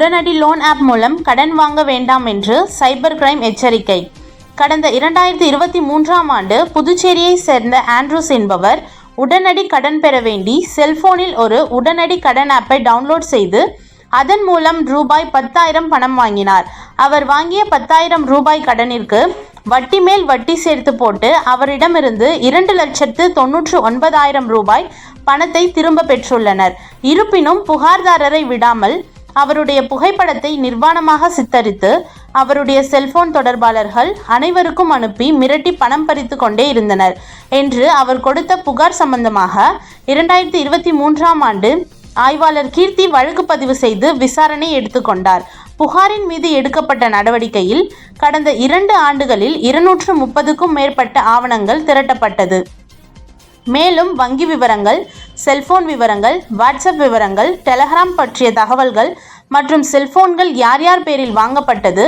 உடனடி loan app மூலம் கடன் வாங்க வேண்டாம் என்று சைபர் கிரைம் எச்சரிக்கை. கடந்த இரண்டாயிரத்தி இருபத்தி மூன்றாம் ஆண்டு புதுச்சேரியை சேர்ந்த ஆண்ட்ரூஸ் என்பவர் உடனடி கடன் பெற வேண்டி செல்போனில் ஒரு உடனடி கடன் ஆப்பை டவுன்லோட் செய்து அதன் மூலம் ரூபாய் பத்தாயிரம் பணம் வாங்கினார். அவர் வாங்கிய பத்தாயிரம் ரூபாய் கடனிற்கு வட்டி மேல் வட்டி சேர்த்து போட்டு அவரிடமிருந்து இரண்டு லட்சத்து தொன்னூற்று ஒன்பதாயிரம் ரூபாய் பணத்தை திரும்ப பெற்றுள்ளனர். இருப்பினும் புகார்தாரரை விடாமல் அவருடைய புகைப்படத்தை நிர்வாணமாக சித்தரித்து அவருடைய செல்போன் தொடர்பாளர்கள் அனைவருக்கும் அனுப்பி மிரட்டி பணம் பறித்து கொண்டே இருந்தனர் என்று அவர் கொடுத்த புகார் சம்பந்தமாக இரண்டாயிரத்தி இருபத்தி மூன்றாம் ஆண்டு ஆய்வாளர் கீர்த்தி வழக்கு பதிவு செய்து விசாரணை எடுத்துக்கொண்டார் புகாரின் மீது எடுக்கப்பட்ட நடவடிக்கையில் கடந்த இரண்டு ஆண்டுகளில் இருநூற்று முப்பதுக்கும் மேற்பட்ட ஆவணங்கள் திரட்டப்பட்டது. மேலும் வங்கி விவரங்கள் செல்போன் விவரங்கள் வாட்ஸ்அப் விவரங்கள் டெலகிராம் பற்றிய தகவல்கள் மற்றும் செல்போன்கள் யார் யார் பேரில் வாங்கப்பட்டது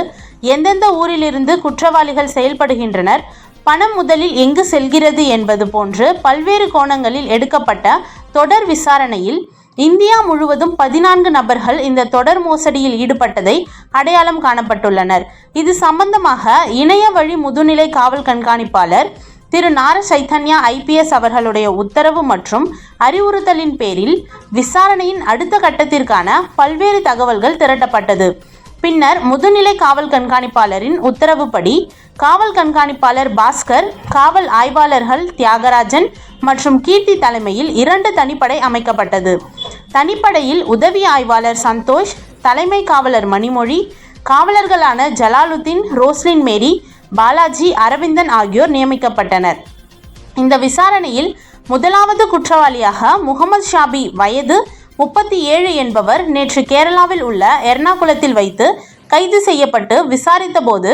எந்தெந்த ஊரிலிருந்து குற்றவாளிகள் செயல்படுகின்றனர் பணம் முதலில் எங்கு செல்கிறது என்பது போன்று பல்வேறு கோணங்களில் எடுக்கப்பட்ட தொடர் விசாரணையில் இந்தியா முழுவதும் பதினான்கு நபர்கள் இந்த தொடர் மோசடியில் ஈடுபட்டதை அடையாளம் காணப்பட்டுள்ளனர். இது சம்பந்தமாக இணைய வழி முதுநிலை காவல் கண்காணிப்பாளர் திரு நார சைத்தன்யா ஐபிஎஸ் அவர்களுடைய உத்தரவு மற்றும் அறிவுறுத்தலின் பேரில் விசாரணையின் அடுத்த கட்டத்திற்கான பல்வேறு தகவல்கள் திரட்டப்பட்டது. பின்னர் முதுநிலை காவல் கண்காணிப்பாளரின் உத்தரவுப்படி காவல் கண்காணிப்பாளர் பாஸ்கர் காவல் ஆய்வாளர்கள் தியாகராஜன் மற்றும் கீர்த்தி தலைமையில் இரண்டு தனிப்படை அமைக்கப்பட்டது. தனிப்படையில் உதவி ஆய்வாளர் சந்தோஷ் தலைமை காவலர் மணிமொழி காவலர்களான ஜலாலுத்தீன் ரோஸ்லின் மேரி பாலாஜி அரவிந்தன் ஆகியோர் நியமிக்கப்பட்டனர். இந்த விசாரணையில் முதலாவது குற்றவாளியாக முகமது ஷாபி வயது முப்பத்தி ஏழு என்பவர் நேற்று கேரளாவில் உள்ள எர்ணாகுளத்தில் வைத்து கைது செய்யப்பட்டு விசாரித்தபோது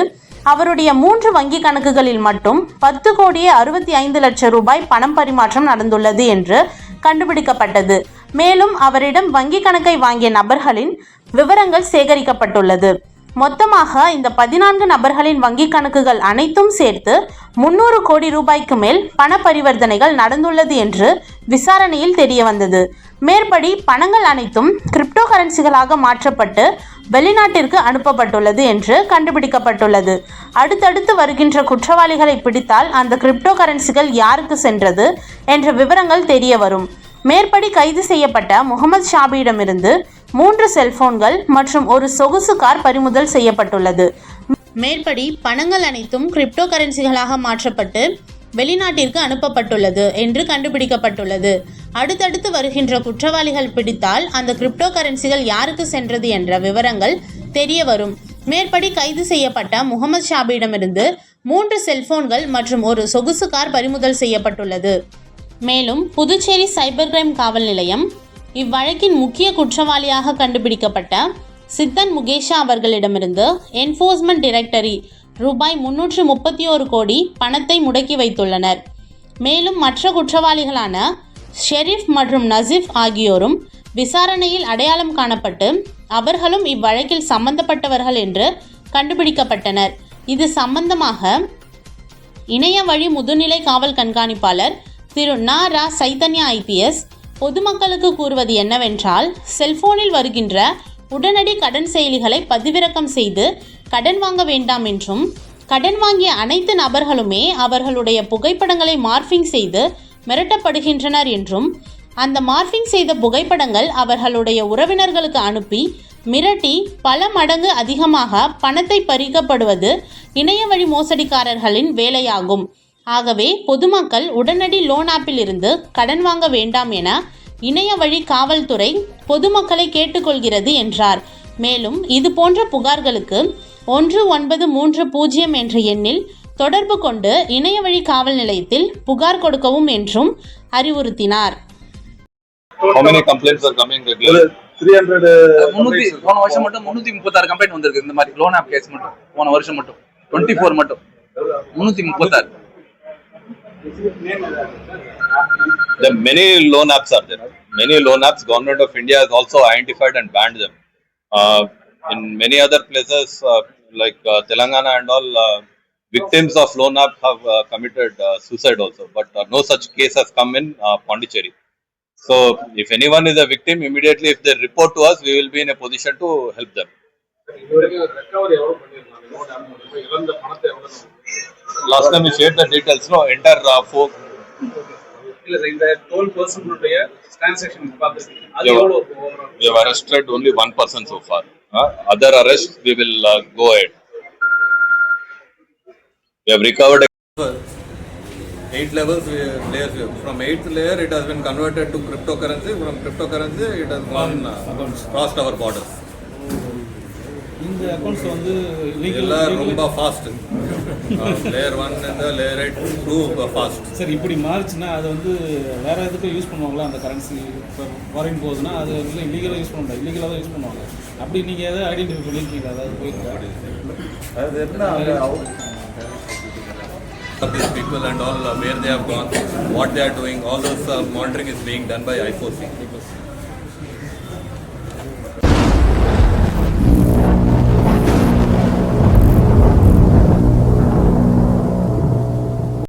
அவருடைய மூன்று வங்கி கணக்குகளில் மட்டும் பத்து கோடியே அறுபத்தி ஐந்து லட்சம் ரூபாய் பணம் பரிமாற்றம் நடந்துள்ளது என்று கண்டுபிடிக்கப்பட்டது. மேலும் அவரிடம் வங்கி கணக்கை வாங்கிய நபர்களின் விவரங்கள் சேகரிக்கப்பட்டுள்ளது. மொத்தமாக இந்த பதினான்கு நபர்களின் வங்கி கணக்குகள் அனைத்தும் சேர்த்து முன்னூறு கோடி ரூபாய்க்கு மேல் பண பரிவர்த்தனைகள் நடந்துள்ளது என்று விசாரணையில் தெரிய வந்தது மேற்படி பணங்கள் அனைத்தும் கிரிப்டோ கரன்சிகளாக மாற்றப்பட்டு வெளிநாட்டிற்கு அனுப்பப்பட்டுள்ளது என்று கண்டுபிடிக்கப்பட்டுள்ளது. அடுத்தடுத்து வருகின்ற குற்றவாளிகளை பிடித்தால் அந்த கிரிப்டோ கரன்சிகள் யாருக்கு சென்றது என்ற விவரங்கள் தெரிய வரும் மேற்படி கைது செய்யப்பட்ட முகமது ஷாபியிடமிருந்து மூன்று செல்போன்கள் மற்றும் ஒரு சொகுசு கார் பறிமுதல் செய்யப்பட்டுள்ளது. மேற்படி பணங்கள் அனைத்தும் கிரிப்டோ கரன்சிகளாக மாற்றப்பட்டு வெளிநாட்டிற்கு அனுப்பப்பட்டுள்ளது என்று கண்டுபிடிக்கப்பட்டுள்ளது. அடுத்தடுத்து வருகின்ற குற்றவாளிகள் பிடித்தால் அந்த கிரிப்டோ கரன்சிகள் யாருக்கு சென்றது என்ற விவரங்கள் தெரிய வரும். மேற்படி கைது செய்யப்பட்ட முகமது ஷாபியிடமிருந்து மூன்று செல்போன்கள் மற்றும் ஒரு சொகுசு கார் பறிமுதல் செய்யப்பட்டுள்ளது. மேலும் புதுச்சேரி சைபர் கிரைம் காவல் நிலையம் இவ்வழக்கின் முக்கிய குற்றவாளியாக கண்டுபிடிக்கப்பட்ட சித்தன் முகேஷா அவர்களிடமிருந்து என்ஃபோர்ஸ்மெண்ட் டைரக்டரி ரூபாய் முன்னூற்று முப்பத்தி ஓரு கோடி பணத்தை முடக்கி வைத்துள்ளனர். மேலும் மற்ற குற்றவாளிகளான ஷெரீப் மற்றும் நசீப் ஆகியோரும் விசாரணையில் அடையாளம் காணப்பட்டு அவர்களும் இவ்வழக்கில் சம்பந்தப்பட்டவர்கள் என்று கண்டுபிடிக்கப்பட்டனர். இது சம்பந்தமாக இணைய வழி முதுநிலை காவல் கண்காணிப்பாளர் திரு ந ரா சைத்தன்யா ஐபிஎஸ் பொதுமக்களுக்கு கூறுவது என்னவென்றால் செல்போனில் வருகின்ற உடனடி கடன் செயலிகளை பதிவிறக்கம் செய்து கடன் வாங்க வேண்டாம் என்றும் கடன் வாங்கிய அனைத்து நபர்களுமே அவர்களுடைய புகைப்படங்களை மார்பிங் செய்து மிரட்டப்படுகின்றனர் என்றும் அந்த மார்பிங் செய்த புகைப்படங்கள் அவர்களுடைய உறவினர்களுக்கு அனுப்பி மிரட்டி பல மடங்கு அதிகமாக பணத்தை பறிக்கப்படுவது இணைய வழி மோசடிக்காரர்களின் வேலையாகும். ஆகவே பொதுமக்கள் உடனடி லோன் ஆப்பில் இருந்து கடன் வாங்க வேண்டாம் என இணைய வழி காவல்துறை பொதுமக்களை கேட்டுக்கொள்கிறது என்றார். மேலும் இது போன்ற புகார்களுக்கு ஒன்று ஒன்பது மூன்று பூஜ்ஜியம் என்ற எண்ணில் தொடர்பு கொண்டு இணைய வழி காவல் நிலையத்தில் புகார் கொடுக்கவும் என்றும் அறிவுறுத்தினார். How many complaints are coming? regularly? Three hundred முன்னூத்தி போன வருஷம் மட்டும் முன்னூத்தி முப்பத்தாறு கம்ப்ளைண்ட் வந்திருக்கு. இந்த மாதிரி லோன் ஆப் கேஸ் மட்டும். போன வருஷம் மட்டும். டுவெண்ட்டி ஃபோர் மட்டும். முன்னூத்தி முப்பத்தாறு. Are many loan apps are there. Many loan apps, government of India has also identified and banned them. Uh, in many other places, uh, like uh, Telangana and all, uh, victims of loan app have uh, committed uh, suicide also. But no such case has come in Pondicherry. So if anyone is a victim, immediately if they report to us, we will be in a position to help them. இதுவரைக்கும் recovery எவ்வளவு பண்ணிருக்காங்க loan app இழந்த பணத்தை எவ்வளவு Last time we shared the details, no, entire uh, folk, இல்ல sir இந்த twelve பர்சன்டுடைய transaction பார்த்துருக்கீங்க அது Yeah. எவ்வளவு overall? we have arrested only one person so far. Uh, other arrests, we will uh, go ahead. We have recovered eight levels we, layers we have. from eighth layer it has been converted to cryptocurrency from cryptocurrency it has gone uh, crossed our borders இந்த accounts வந்து legal எல்லாம் ரொம்ப fast layer one layer eight too fast சரி இப்படி மாறுச்சுன்னா அதை வந்து வேற எதுக்கும் யூஸ் பண்ணுவாங்களா? அந்த கரன்சி இப்போ ஃபாரின் போகுதுன்னா அது இல்லை இல்லீகலாக யூஸ் பண்ண இல்லீகலாக தான் யூஸ் பண்ணுவாங்க. அப்படி நீங்கள் எதாவது ஐடென்டிஃபை பண்ணியிருக்கீங்களா அதாவது போயிருக்கா அது என்ன of these people and all uh, where they have gone what they are doing all those uh, monitoring is being done by i4c